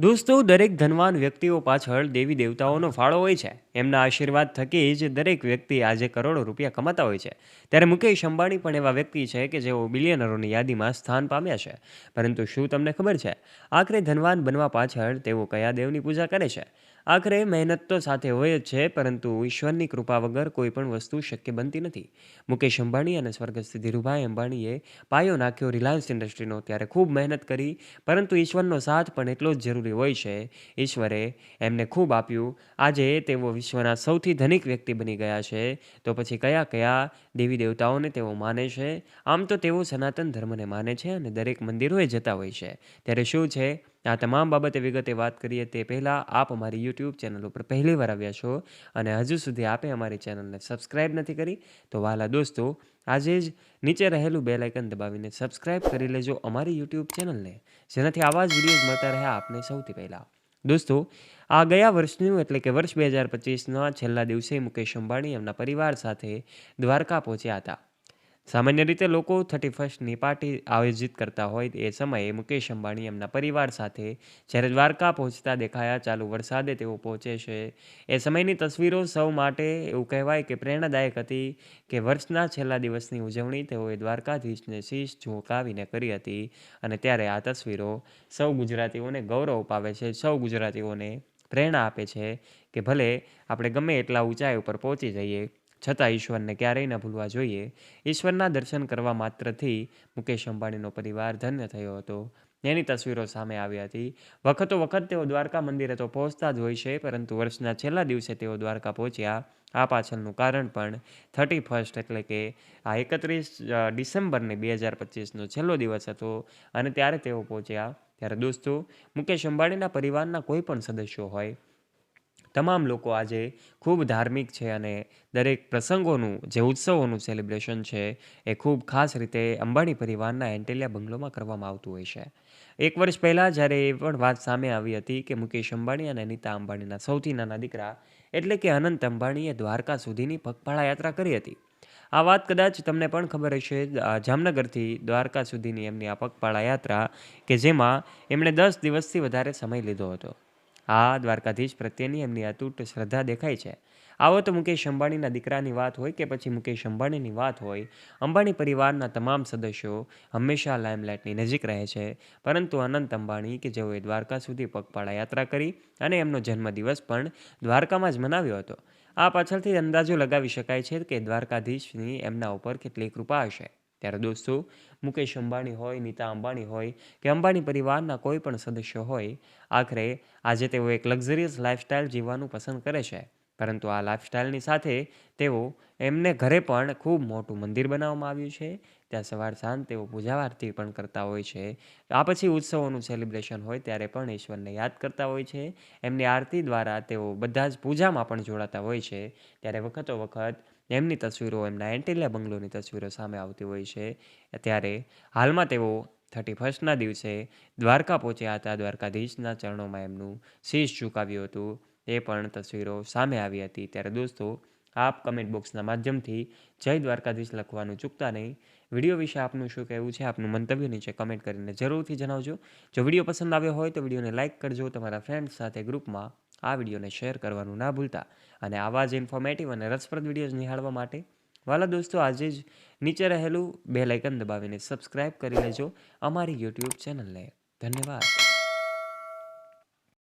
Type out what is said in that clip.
દોસ્તો, દરેક ધનવાન વ્યક્તિઓ પાછળ દેવી દેવતાઓનો ફાળો હોય છે. એમના આશીર્વાદ થકી જ દરેક વ્યક્તિ આજે કરોડો રૂપિયા કમાતા હોય છે. ત્યારે મુકેશ અંબાણી પણ એવા વ્યક્તિ છે કે જેઓ બિલિયનરોની યાદીમાં સ્થાન પામ્યા છે. પરંતુ શું તમને ખબર છે? આખરે ધનવાન બનવા પાછળ તેઓ કયા દેવની પૂજા કરે છે? આખરે મહેનત તો સાથે હોય જ છે, પરંતુ ઈશ્વરની કૃપા વગર કોઈ પણ વસ્તુ શક્ય બનતી નથી. મુકેશ અંબાણી અને સ્વર્ગસ્થ ધીરુભાઈ અંબાણીએ પાયો નાખ્યો રિલાયન્સ ઇન્ડસ્ટ્રીનો ત્યારે ખૂબ મહેનત કરી, પરંતુ ઈશ્વરનો સાથ પણ એટલો જ જરૂરી હોય છે. ઈશ્વરે એમને ખૂબ આપ્યું. આજે તેઓ વિશ્વના સૌથી ધનિક વ્યક્તિ બની ગયા છે. તો પછી કયા કયા દેવી દેવતાઓને તેઓ માને છે? આમ તો તેઓ સનાતન ધર્મને માને છે અને દરેક મંદિરોએ જતા હોય છે. ત્યારે શું છે? આ તમામ બાબતે વિગતે વાત કરીએ તે પહેલાં આપ અમારી યુટ્યુબ ચેનલ ઉપર પહેલી વાર આવ્યા છો અને હજુ સુધી આપે અમારી ચેનલને સબસ્ક્રાઈબ નથી કરી, તો વાલા દોસ્તો, આજે જ નીચે રહેલું બેલ આઇકન દબાવીને સબસ્ક્રાઈબ કરી લેજો અમારી યુટ્યુબ ચેનલને, જેનાથી આવા જ વિડીયોઝ મળતા રહે આપને સૌથી પહેલાં. દોસ્તો, આ ગયા વર્ષનું એટલે કે વર્ષ બે હજાર પચીસના છેલ્લા દિવસે મુકેશ અંબાણી એમના પરિવાર સાથે દ્વારકા પહોંચ્યા હતા. સામાન્ય રીતે લોકો થર્ટી ફર્સ્ટની પાર્ટી આયોજિત કરતા હોય એ સમયે મુકેશ અંબાણી એમના પરિવાર સાથે. જ્યારે દ્વારકા પહોંચતા દેખાયા, ચાલુ વરસાદે તેઓ પહોંચે છે. એ સમયની તસવીરો સૌ માટે એવું કહેવાય કે પ્રેરણાદાયક હતી કે વર્ષના છેલ્લા દિવસની ઉજવણી તેઓએ દ્વારકાધીશને શીશ ઝોંકાવીને કરી હતી અને ત્યારે આ તસવીરો સૌ ગુજરાતીઓને ગૌરવ અપાવે છે, સૌ ગુજરાતીઓને પ્રેરણા આપે છે કે ભલે આપણે ગમે એટલા ઊંચાઈ ઉપર પહોંચી જઈએ છતાં ઈશ્વરને ક્યારેય ન ભૂલવા જોઈએ. ઈશ્વરના દર્શન કરવા માત્રથી મુકેશ અંબાણીનો પરિવાર ધન્ય થયો હતો. એની તસવીરો સામે આવી હતી. વખતો વખત તેઓ દ્વારકા મંદિરે તો પહોંચતા જ હોય છે, પરંતુ વર્ષના છેલ્લા દિવસે તેઓ દ્વારકા પહોંચ્યા. આ પાછળનું કારણ પણ થર્ટી ફર્સ્ટ એટલે કે આ એકત્રીસ ડિસેમ્બરને બે હજાર પચીસનો છેલ્લો દિવસ હતો અને ત્યારે તેઓ પહોંચ્યા. ત્યારે દોસ્તો, મુકેશ અંબાણીના પરિવારના કોઈ પણ સદસ્યો હોય તમામ લોકો આજે ખૂબ ધાર્મિક છે અને દરેક પ્રસંગોનું, જે ઉત્સવોનું સેલિબ્રેશન છે, એ ખૂબ ખાસ રીતે અંબાણી પરિવારના એન્ટેલિયા બંગલોમાં કરવામાં આવતું હોય છે. એક વર્ષ પહેલાં જ્યારે એ પણ વાત સામે આવી હતી કે મુકેશ અંબાણી અને અનિતા અંબાણીના સૌથી નાના દીકરા, એટલે કે અનંત અંબાણીએ દ્વારકા સુધીની પગપાળા યાત્રા કરી હતી. આ વાત કદાચ તમને પણ ખબર હશે જામનગરથી દ્વારકા સુધીની એમની આ પગપાળા યાત્રા કે જેમાં એમણે દસ દિવસથી વધારે સમય લીધો હતો. આ દ્વારકાધીશ પ્રત્યેની એમની અતૂટ શ્રદ્ધા દેખાય છે. આવો તો મુકેશ અંબાણીના દીકરાની વાત હોય કે પછી મુકેશ અંબાણીની વાત હોય? અંબાણી પરિવારના તમામ સદસ્યો હંમેશા લાઇમલાઇટની નજીક રહે છે. પરંતુ અનંત અંબાણી કે જેઓએ દ્વારકા સુધી પગપાળા યાત્રા કરી અને એમનો જન્મદિવસ પણ દ્વારકામાં જ મનાવ્યો હતો. આ પાછળથી અંદાજો લગાવી શકાય છે કે દ્વારકાધીશની એમના ઉપર કેટલી કૃપા હશે. ત્યારે દોસ્તો, મુકેશ અંબાણી હોય, નીતા અંબાણી હોય કે અંબાણી પરિવારના કોઈ પણ સદસ્ય હોય, આખરે આજે તેઓ એક લક્ઝરિયસ લાઇફસ્ટાઇલ જીવવાનું પસંદ કરે છે. પરંતુ આ લાઇફસ્ટાઇલની સાથે તેઓ એમને ઘરે પણ ખૂબ મોટું મંદિર બનાવવામાં આવ્યું છે. ત્યાં સવાર સાંજ તેઓ પૂજા આરતી પણ કરતા હોય છે. આ પછી ઉત્સવોનું સેલિબ્રેશન હોય ત્યારે પણ ઈશ્વરને યાદ કરતા હોય છે. એમની આરતી દ્વારા તેઓ બધા જ પૂજામાં પણ જોડાતા હોય છે. ત્યારે વખતો વખત એમની તસવીરો, એમના એન્ટેલિયા બંગલોની તસવીરો સામે આવતી હોય છે. ત્યારે હાલમાં તેઓ થર્ટી ફર્સ્ટના દિવસે દ્વારકા પહોંચ્યા હતા. દ્વારકાધીશના ચરણોમાં એમનું શીશ ઝુકાવ્યું હતું. એ પણ તસવીરો સામે આવી હતી. ત્યારે દોસ્તો, આપ કમેન્ટ બોક્સના માધ્યમથી જય દ્વારકાધીશ લખવાનું ચૂકતા નહીં. વીડિયો વિશે આપનું શું કહેવું છે, આપનું મંતવ્ય નીચે કમેન્ટ કરીને જરૂરથી જણાવજો. જો વીડિયો પસંદ આવ્યો હોય તો વિડીયોને લાઇક કરજો. તમારા ફ્રેન્ડ્સ સાથે ગ્રુપમાં આ વિડીયોને શેર કરવાનું ના ભૂલતા અને આવા જ ઇન્ફોર્મેટિવ અને રસપ્રદ વિડીયોઝ નિહાળવા માટે વાલા દોસ્તો, આજે જ નીચે રહેલું બે લાઇકન દબાવીને સબસ્ક્રાઇબ કરી લેજો અમારી યુટ્યુબ ચેનલને ધન્યવાદ.